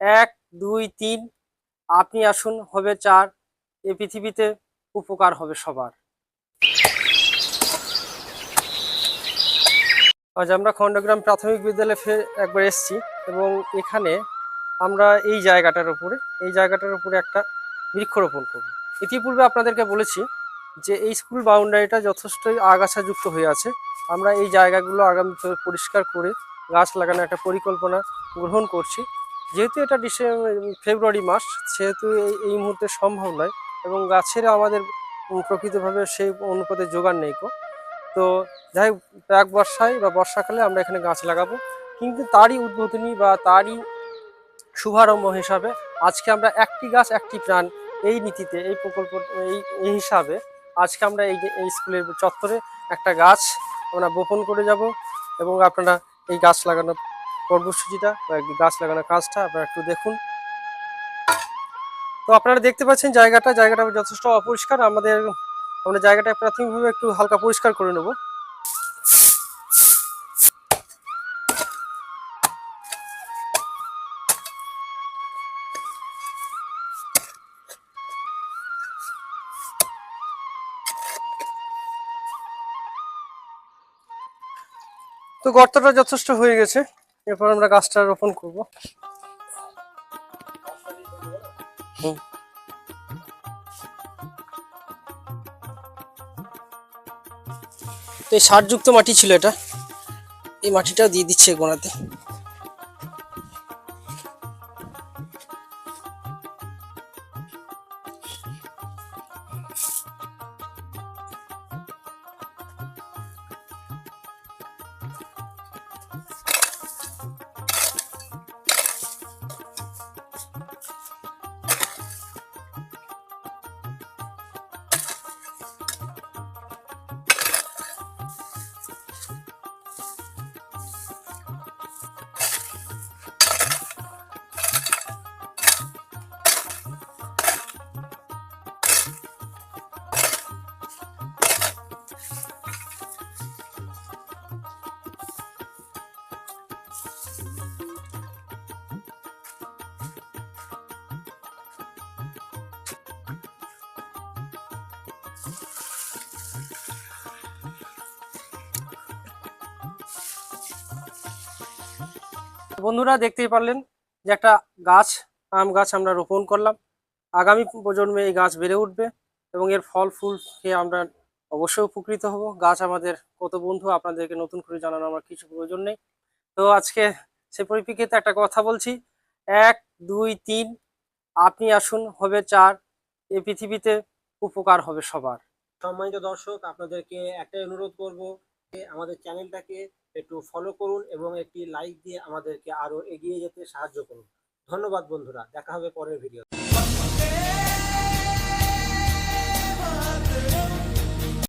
এক, দুই, তিন, আপনি আসুন, হবে চার। এ পৃথিবীতে উপকার হবে সবার। আজ আমরা খণ্ডগ্রাম প্রাথমিক বিদ্যালয়ে ফের একবার এসেছি এবং এখানে আমরা এই জায়গাটার উপরে, এই জায়গাটার উপরে একটা বৃক্ষরোপণ করব। ইতিপূর্বে আপনাদেরকে বলেছি যে এই স্কুল বাউন্ডারিটা যথেষ্টই আগাছাযুক্ত হয়ে আছে। আমরা এই জায়গাগুলো আগামী পরিষ্কার করে গাছ লাগানোর একটা পরিকল্পনা গ্রহণ করছি। যেহেতু এটা ডিসেম্বর ফেব্রুয়ারি মাস, সেহেতু এই মুহূর্তে সম্ভব নয় এবং গাছের আমাদের প্রকৃতভাবে সেই অনুপাতে জোগান নেই কো। তো যাই এক বর্ষায় বা বর্ষাকালে আমরা এখানে গাছ লাগাবো। কিন্তু তারই উদ্বোধনী বা তারই শুভারম্ভ হিসাবে আজকে আমরা একটি গাছ, একটি প্রাণ এই নীতিতে, এই প্রকল্প, এই এই হিসাবে আজকে আমরা এই এই স্কুলের চত্বরে একটা গাছ আমরা বপন করে যাব এবং আপনারা এই গাছ লাগানোর কর্মসূচিটা বা গাছ লাগানোর কাজটা আপনারা একটু দেখুন। তো আপনারা দেখতে পাচ্ছেন জায়গাটা জায়গাটা যথেষ্ট অপরিষ্কার। আমাদের, আমরা জায়গাটা প্রাথমিকভাবে একটু হালকা পরিষ্কার করে নেব। তো গর্তটা যথেষ্ট হয়ে গেছে। এরপর আমরা গাছটা রোপণ করব। তো এই সারযুক্ত মাটি ছিল এটা। এই মাটিটাও দিয়ে দিচ্ছে গোড়াতে বন্ধুরা দেখতেই পারলেন যে একটা গাছ, আম গাছ আমরা রোপণ করলাম। আগামী প্রজন্মে এই গাছ বেড়ে উঠবে এবং এর ফল, ফুল খেয়ে আমরা অবশ্যই উপকৃত হব। গাছ আমাদের কত বন্ধু, আপনাদেরকে নতুন করে জানানো আমার কিছু প্রয়োজন নেই। তো আজকে সে পরিপ্রেক্ষিতে একটা কথা বলছি। এক, দুই, তিন, আপনি আসুন, হবে চার। এ পৃথিবীতে উপকার হবে সবার। সম্মানিত দর্শক, আপনাদেরকে একটাই অনুরোধ করব আমাদের চ্যানেলটাকে একটু ফলো করুন এবং একটি লাইক দিয়ে আমাদেরকে আরও এগিয়ে যেতে সাহায্য করুন। ধন্যবাদ বন্ধুরা, দেখা হবে পরের ভিডিও